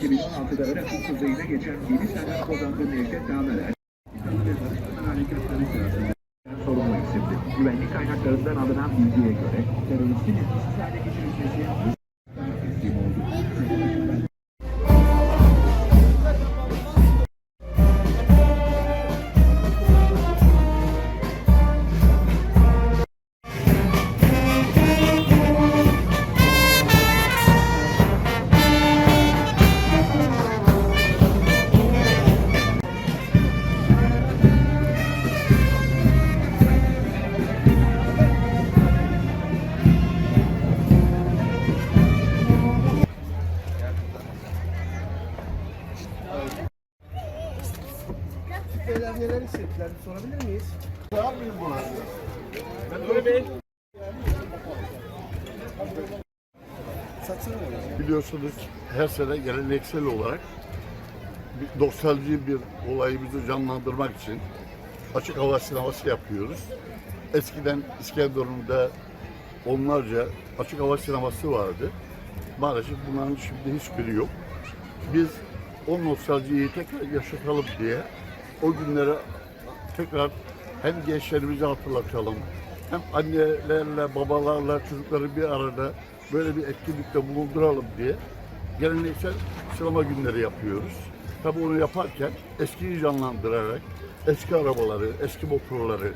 2016'da Irak kuzeyine geçen 7 sene kazandığı Nevşet Pınar Harekatları sırasında sorumlu isimdi. Güvenlik kaynaklarından alınan bilgiye göre teröristin etkisiz hale getirilmesi Beyler neler hissettiler bir sorabilir miyiz? Ne yapayım bunlar? Satsana mı? Biliyorsunuz her sene geleneksel olarak bir nostalji bir olayımızı canlandırmak için açık hava sineması yapıyoruz. Eskiden İskenderun'da onlarca açık hava sineması vardı. Maalesef bunların şimdi hiçbiri yok. Biz o nostaljiyi tekrar yaşatalım diye o günlere tekrar hem gençlerimizi hatırlatalım hem annelerle, babalarla, çocukları bir arada böyle bir etkinlikte bulunduralım diye geleneksel sinema günleri yapıyoruz. Tabii onu yaparken eskiyi canlandırarak eski arabaları, eski motorları,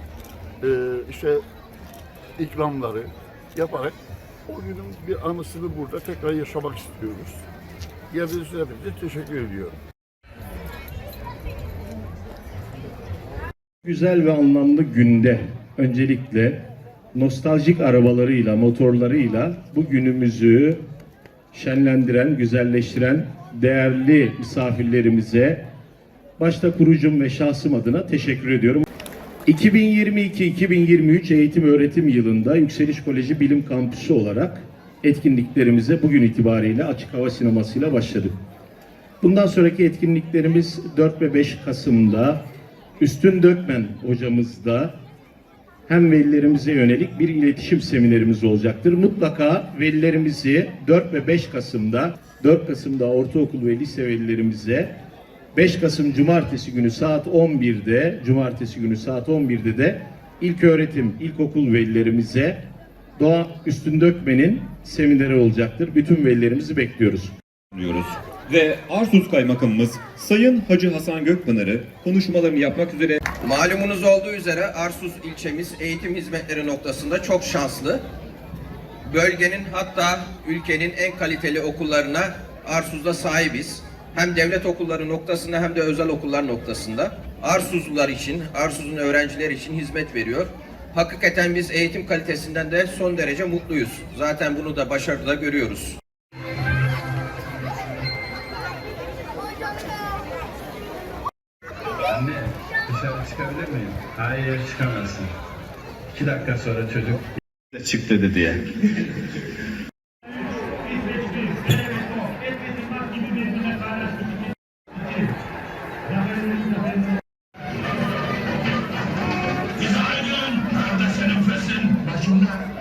e, işte ikramları yaparak o günün bir anısını burada tekrar yaşamak istiyoruz. Geldiğiniz için teşekkür ediyorum. Güzel ve anlamlı günde öncelikle nostaljik arabalarıyla, motorlarıyla bu günümüzü şenlendiren, güzelleştiren değerli misafirlerimize başta kurucum ve şahsım adına teşekkür ediyorum. 2022-2023 eğitim öğretim yılında Yükseliş Koleji Bilim Kampüsü olarak etkinliklerimize bugün itibariyle açık hava sinemasıyla başladık. Bundan sonraki etkinliklerimiz 4 ve 5 Kasım'da Üstün Dökmen hocamızda hem velilerimize yönelik bir iletişim seminerimiz olacaktır. Mutlaka velilerimizi 4 ve 5 Kasım'da 4 Kasım'da ortaokul ve lise velilerimize 5 Kasım Cumartesi günü saat 11'de Cumartesi günü saat 11'de de ilk öğretim, ilkokul velilerimize Doğa Üstün Dökmen'in semineri olacaktır. Bütün velilerimizi bekliyoruz. diyoruz. Ve Arsuz Kaymakamımız Sayın Hacı Hasan Gökpınar'ı konuşmalarını yapmak üzere Malumunuz olduğu üzere Arsuz ilçemiz eğitim hizmetleri noktasında çok şanslı. Bölgenin hatta ülkenin en kaliteli okullarına Arsuz'da sahibiz. Hem devlet okulları noktasında hem de özel okullar noktasında. Arsuzlular için, Arsuz'un öğrencileri için hizmet veriyor. Hakikaten biz eğitim kalitesinden de son derece mutluyuz. Zaten bunu da başarıda görüyoruz. Dışarı çıkabilir miyim? Hayır, çıkamazsın. İki dakika sonra çocuk çık dedi diye. Geçiyorsun?